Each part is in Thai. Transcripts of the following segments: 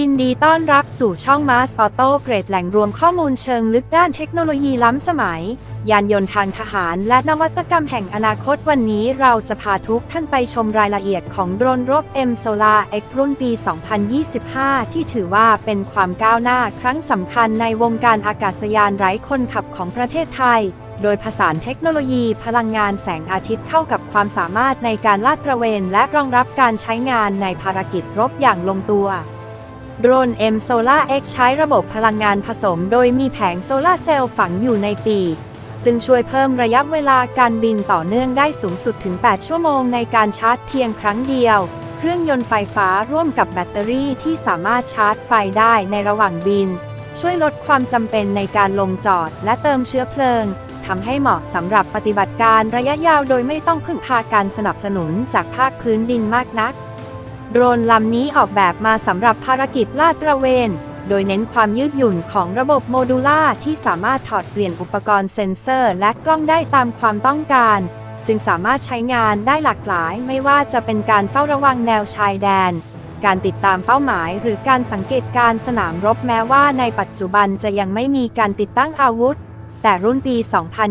ยินดีต้อนรับสู่ช่อง Mars Auto เกรดแหล่งรวมข้อมูลเชิงลึกด้านเทคโนโลยีล้ำสมัย ยานยนต์ทางทหาร และนวัตกรรมแห่งอนาคตวันนี้เราจะพาทุกท่านไปชมรายละเอียดของโดรนรบ M Solar X รุ่นปี 2025 ที่ถือว่าเป็นความก้าวหน้าครั้งสำคัญในวงการอากาศยานไร้คนขับของประเทศไทยโดยผสานเทคโนโลยีพลังงานแสงอาทิตย์เข้ากับความสามารถในการลาดตระเวน และรองรับการใช้งานในภารกิจรบอย่างลงตัว โดรน M Solar X ใช้ระบบพลังงานผสม โดยมีแผงโซลาเซลล์ฝังอยู่ในปีกซึ่งช่วยเพิ่มระยะเวลาการบินต่อเนื่องได้สูงสุดถึง 8 ชั่วโมงในการชาร์จเพียงครั้งเดียว เครื่องยนต์ไฟฟ้าร่วมกับแบตเตอรี่ที่สามารถชาร์จไฟได้ในระหว่างบิน ช่วยลดความจำเป็นในการลงจอดและเติมเชื้อเพลิงทำให้เหมาะสำหรับปฏิบัติการระยะยาวโดยไม่ต้องพึ่งพาการสนับสนุนจากภาคพื้นดินมากนัก โดรนลำนี้ออกแบบมาสำหรับภารกิจลาดตระเวน โดยเน้นความยืดหยุ่นของระบบโมดูล่าที่สามารถถอดเปลี่ยนอุปกรณ์เซ็นเซอร์ และกล้องได้ตามความต้องการ จึงสามารถใช้งานได้หลากหลาย ไม่ว่าจะเป็นการเฝ้าระวังแนวชายแดน การติดตามเป้าหมายหรือการสังเกตการสนามรบแม้ว่าในปัจจุบันจะยังไม่มีการติดตั้งอาวุธ แต่รุ่นปี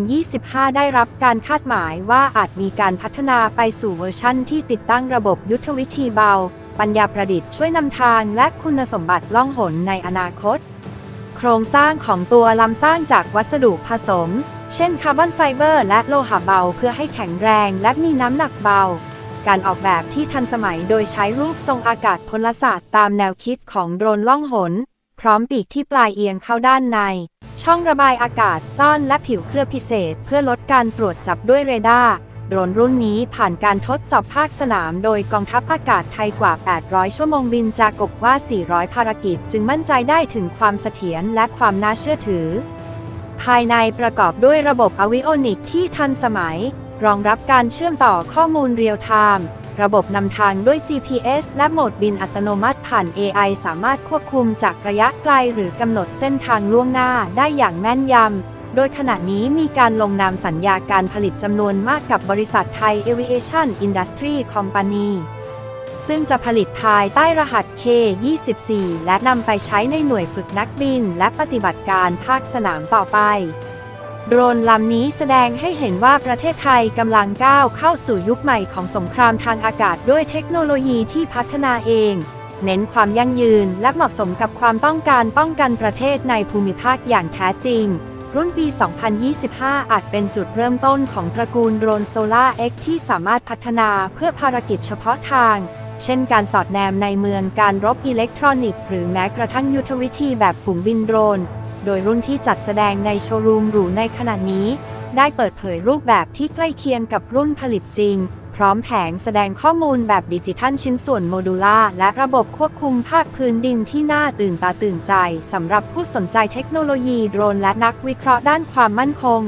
2025 ได้รับการคาดหมายว่าอาจมีการพัฒนาไปสู่เวอร์ชั่นที่ติดตั้งระบบยุทธวิธีเบา ปัญญาประดิษฐ์ช่วยนำทางและคุณสมบัติล่องหนในอนาคต โครงสร้างของตัวลำสร้างจากวัสดุผสม เช่นคาร์บอนไฟเบอร์และโลหะเบาเพื่อให้แข็งแรงและมีน้ำหนักเบาการออกแบบที่ทันสมัยโดยใช้รูปทรงอากาศพลศาสตร์ตามแนวคิดของโดรนล่องหน พร้อมปีกที่ปลายเอียงเข้าด้านใน ช่องระบายอากาศซ่อนและผิวเคลือบพิเศษ เพื่อลดการตรวจจับด้วยเรดาร์โดรนรุ่นนี้ผ่านการทดสอบภาคสนามโดยกองทัพอากาศไทยกว่า 800 ชั่วโมงบินจากกบว่า 400 ภารกิจ จึงมั่นใจได้ถึงความเสถียรและความน่าเชื่อถือ ภายในประกอบด้วยระบบอวิโอนิกที่ทันสมัย รองรับการเชื่อมต่อข้อมูลเรียลไทม์ ระบบนำทางด้วย GPS และโหมดบินอัตโนมัติผ่าน AI สามารถควบคุมจากระยะไกลหรือกำหนดเส้นทางล่วงหน้าได้อย่างแม่นยำ โดยขณะนี้มีการลงนามสัญญาการผลิตจำนวนมากกับบริษัทไทย Aviation Industry Company ซึ่งจะผลิตภายใต้รหัส K24 และนำไปใช้ในหน่วยฝึกนักบิน และปฏิบัติการภาคสนามต่อไป โดรนลำนี้แสดงให้เห็นว่าประเทศไทยกำลังก้าวเข้าสู่ยุคใหม่ของสงครามทางอากาศด้วยเทคโนโลยีที่พัฒนาเอง เน้นความยั่งยืนและเหมาะสมกับความต้องการป้องกันประเทศในภูมิภาคอย่างแท้จริง รุ่นปี 2025 อาจเป็นจุดเริ่มต้นของตระกูลโดรนโซล่า X ที่สามารถพัฒนาเพื่อภารกิจเฉพาะทาง เช่นการสอดแนมในเมืองการรบอิเล็กทรอนิกส์หรือแม้กระทั่งยุทธวิธีแบบฝูงบินโดรน โดยรุ่นที่จัดแสดงในโชว์รูมหรูในขณะนี้ ได้เปิดเผยรูปแบบที่ใกล้เคียงกับรุ่นผลิตจริง พร้อมแผงแสดงข้อมูลแบบดิจิทัลชิ้นส่วนโมดูล่าและระบบควบคุมภาคพื้นดินที่น่าตื่นตาตื่นใจสำหรับผู้สนใจเทคโนโลยีโดรนและนักวิเคราะห์ด้านความมั่นคง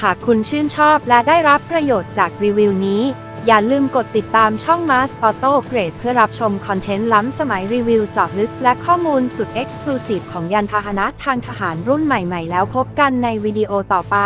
หากคุณชื่นชอบและได้รับประโยชน์จากรีวิวนี้ อย่าลืมกดติดตามช่อง Mars Auto Grade เพื่อรับชมคอนเทนต์ล้ำสมัยรีวิวเจาะลึก และข้อมูลสุด Exclusive ของยานพาหนะทางทหารรุ่นใหม่ๆ แล้วพบกันในวิดีโอต่อไป